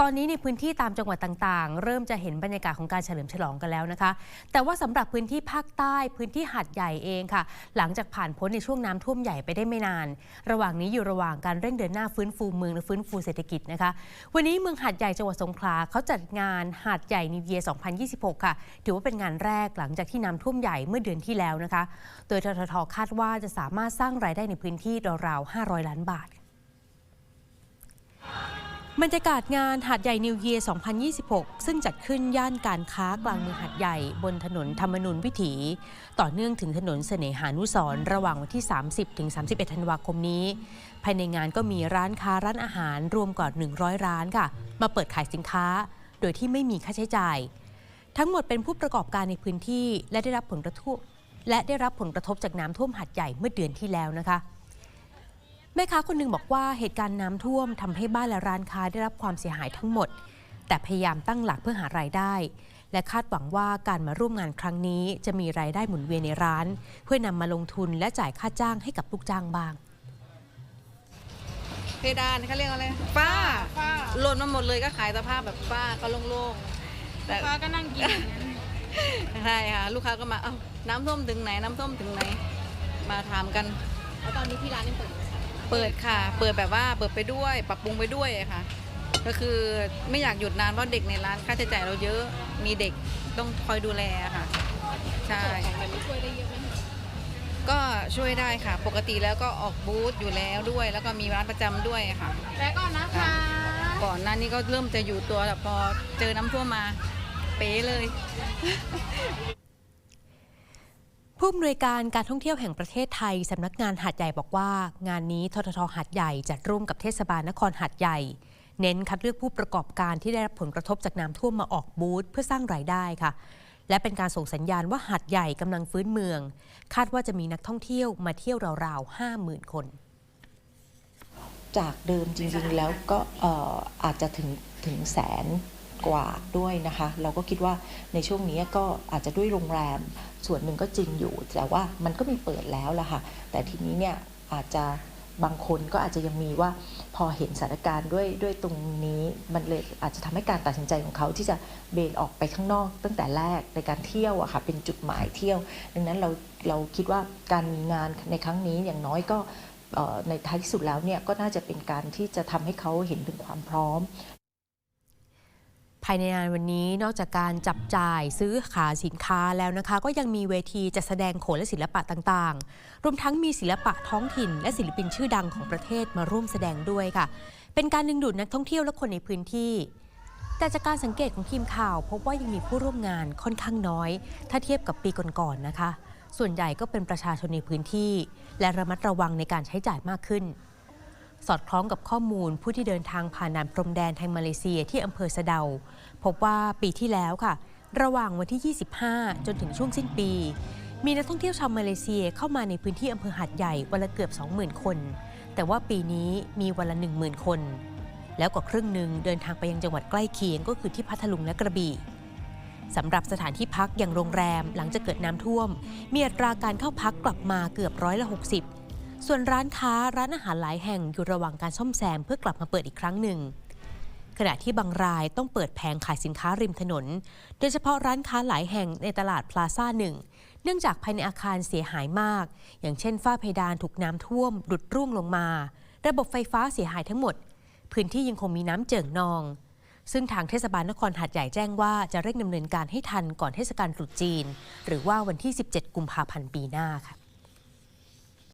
ตอนนี้ในพื้นที่ตามจังหวัดต่างๆ เริ่มจะเห็นบรรยากาศของการเฉลิมฉลองกันแล้วนะคะ แต่ว่าสำหรับพื้นที่ภาคใต้พื้นที่หาดใหญ่เองค่ะ หลังจากผ่านพ้นในช่วงน้ำท่วมใหญ่ไปได้ไม่นาน ระหว่างนี้อยู่ระหว่างการเร่งเดินหน้าฟื้นฟูเมืองและฟื้นฟูเศรษฐกิจนะคะ วันนี้เมืองหาดใหญ่จังหวัดสงขลาเขาจัดงานหาดใหญ่นิวเยีย2026 ค่ะ ถือว่าเป็นงานแรกหลังจากที่น้ำท่วมใหญ่เมื่อเดือนที่แล้วนะคะ โดยทททคาดว่าจะสามารถสร้างรายได้ในพื้นที่ราวๆ500 ล้านบาท บรรยากาศงานหาดใหญ่นิวเยียร์ 2026 ซึ่งจัดขึ้นย่านการค้ากลางเมืองหาดใหญ่บนถนนธรรมนูญวิถี ต่อเนื่องถึงถนนเสน่หานุสรระหว่างวันที่ 30 ถึง 31 ธันวาคมนี้ ภายในงานก็มีร้านค้าร้านอาหารรวมกว่า 100 ร้านค่ะ มาเปิดขายสินค้า โดยที่ไม่มีค่าใช้จ่าย ทั้งหมดเป็นผู้ประกอบการในพื้นที่และได้รับผลกระทบและได้รับผลกระทบจากน้ำท่วมหาดใหญ่เมื่อเดือนที่แล้วนะคะ แม่ค้าคนหนึ่งบอกว่าเหตุการณ์น้ำท่วมทำให้บ้านและร้านค้าได้รับความเสียหายทั้งหมด แต่พยายามตั้งหลักเพื่อหารายได้ และคาดหวังว่าการมาร่วมงานครั้งนี้ จะมีรายได้หมุนเวียนในร้าน เพื่อนำมาลงทุนและจ่ายค่าจ้างให้กับลูกจ้างบ้างเพดานเขาเรียกอะไรฝ้าฝ้าหล่นมาหมดเลยก็ขายสภาพแบบฝ้าก็โล่งๆแต่ฟ้าก็นั่งกินอย่างนั้นใช่ค่ะลูกค้าก็มาเอ้าน้ำท่วมถึงไหนน้ำท่วมถึงไหน มาถามกันแล้วตอนนี้ที่ร้านยังเปิดอยู่ไหมคะ เปิดค่ะ เปิดแบบว่าเปิดไปด้วย ปรับปรุงไปด้วยอะค่ะ ก็คือไม่อยากหยุดนานเพราะเด็กในร้านค่าใช้จ่ายเราเยอะ มีเด็กต้องคอยดูแลค่ะ ใช่ของแบบนี้ช่วยได้เยอะไหมคะก็ช่วยได้ค่ะ ปกติแล้วก็ออกบูธอยู่แล้วด้วย แล้วก็มีร้านประจำด้วยค่ะ แล้วก็นะคะ ก่อนหน้านี้ก็เริ่มจะอยู่ตัวแต่พอเจอน้ำท่วมมา เป๊ะเลย ผู้อำนวยการการท่องเที่ยวแห่งประเทศไทย สำนักงานหาดใหญ่บอกว่า งานนี้ทททหาดใหญ่จัดร่วมกับเทศบาลนครหาดใหญ่ เน้นคัดเลือกผู้ประกอบการที่ได้รับผลกระทบจากน้ำท่วมมาออกบูธเพื่อสร้างรายได้ค่ะ และเป็นการส่งสัญญาณว่าหาดใหญ่กำลังฟื้นเมือง คาดว่าจะมีนักท่องเที่ยวมาเที่ยวราวๆ50,000คน จากเดิมจริงๆแล้วก็อาจจะถึงถึงแสน กว่าด้วยนะคะ เราก็คิดว่าในช่วงนี้ก็อาจจะด้วยโรงแรมส่วนหนึ่งก็จริงอยู่ แต่ว่ามันก็มีเปิดแล้วละค่ะ แต่ทีนี้เนี่ยอาจจะบางคนก็อาจจะยังมีว่าพอเห็นสถานการณ์ด้วยด้วยตรงนี้มันเลยอาจจะทำให้การตัดสินใจของเขาที่จะเบนออกไปข้างนอก ตั้งแต่แรกในการเที่ยวอะค่ะเป็นจุดหมายเที่ยว ดังนั้นเราเราคิดว่าการมีงานในครั้งนี้อย่างน้อยก็ในท้ายที่สุดแล้วเนี่ยก็น่าจะเป็นการที่จะทำให้เขาเห็นถึงความพร้อม ภายในงานวันนี้นอกจากการจับจ่ายซื้อขายสินค้าแล้วนะคะ ก็ยังมีเวทีจัดแสดงโขนและศิลปะต่างๆ รวมทั้งมีศิลปะท้องถิ่น และศิลปินชื่อดังของประเทศมาร่วมแสดงด้วยค่ะ เป็นการดึงดูดนักท่องเที่ยวและคนในพื้นที่ แต่จากการสังเกตของทีมข่าว พบว่ายังมีผู้ร่วมงานค่อนข้างน้อย ถ้าเทียบกับปีก่อนๆนะคะ ส่วนใหญ่ก็เป็นประชาชนในพื้นที่ และระมัดระวังในการใช้จ่ายมากขึ้น สอดคล้องกับข้อมูลผู้ที่เดินทางผ่านด่านพรมแดนทางมาเลเซียที่อำเภอสะเดา พบว่าปีที่แล้วค่ะ ระหว่างวันที่ 25 จนถึงช่วงสิ้นปี มีนักท่องเที่ยวชาวมาเลเซียเข้ามาในพื้นที่อำเภอหาดใหญ่วันละเกือบ 20,000 คน แต่ว่าปีนี้มีวันละ 10,000 คน แล้วกว่าครึ่งหนึ่งเดินทางไปยังจังหวัดใกล้เคียงก็คือที่พัทลุงและกระบี่สำหรับสถานที่พักอย่างโรงแรมหลังจากเกิดน้ำท่วม มีอัตราการเข้าพักกลับมาเกือบร้อยละ 60 ส่วนร้านค้าร้านอาหารหลายแห่งอยู่ระหว่างการซ่อมแซมเพื่อกลับมาเปิดอีกครั้งหนึ่ง ขณะที่บางรายต้องเปิดแผงขายสินค้าริมถนน โดยเฉพาะร้านค้าหลายแห่งในตลาดพลาซ่าหนึ่งเนื่องจากภายในอาคารเสียหายมาก อย่างเช่นฝ้าเพดานถูกน้ำท่วมหลุดร่วงลงมา ระบบไฟฟ้าเสียหายทั้งหมด พื้นที่ยังคงมีน้ำเจิ่งนอง ซึ่งทางเทศบาลนครหาดใหญ่แจ้งว่าจะเร่งดำเนินการให้ทันก่อนเทศกาลตรุษจีน หรือว่าวันที่ 17 กุมภาพันธ์ปีหน้าค่ะ